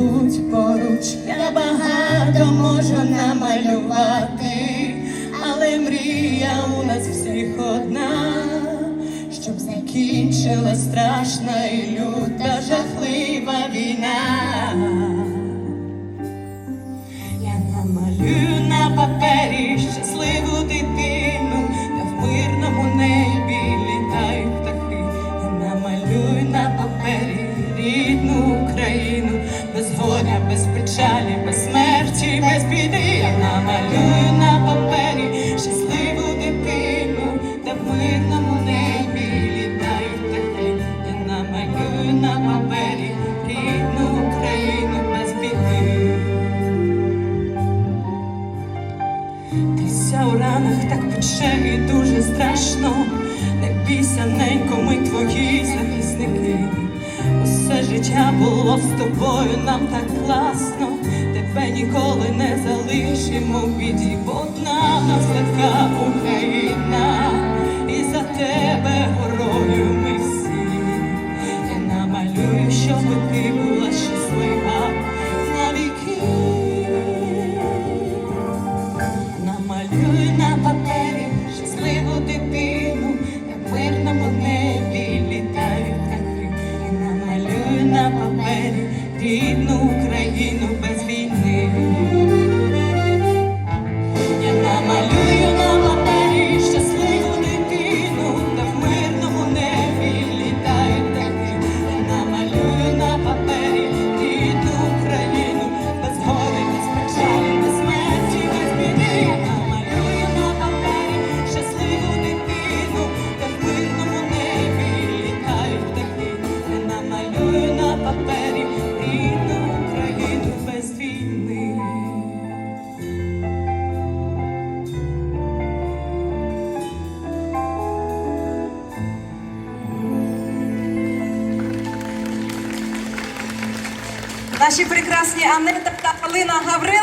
будь поруч, я багато можу намалювати, але мрія у нас всіх одна, щоб закінчила страшна і люта жахлива війна. Я намалюю на папері ранах так пече і дуже страшно. Не бійся, ненько, ми твої захисники. Усе життя було з тобою, нам так класно. Тебе ніколи не залишимо в біді, бо одна нас така Україна, папері рідну Україну без війни. Я намалюю на папері щасливу дитину, та мирному небі літають птахи. Я намалюю на папері Україну, без горя, без печалі, без смерті, без біди. Я намалюю на папері щасливу дитину, та мирному небі літають птахи. Я намалюю на папері Наші прекрасні Анета та Алина Гаврилко.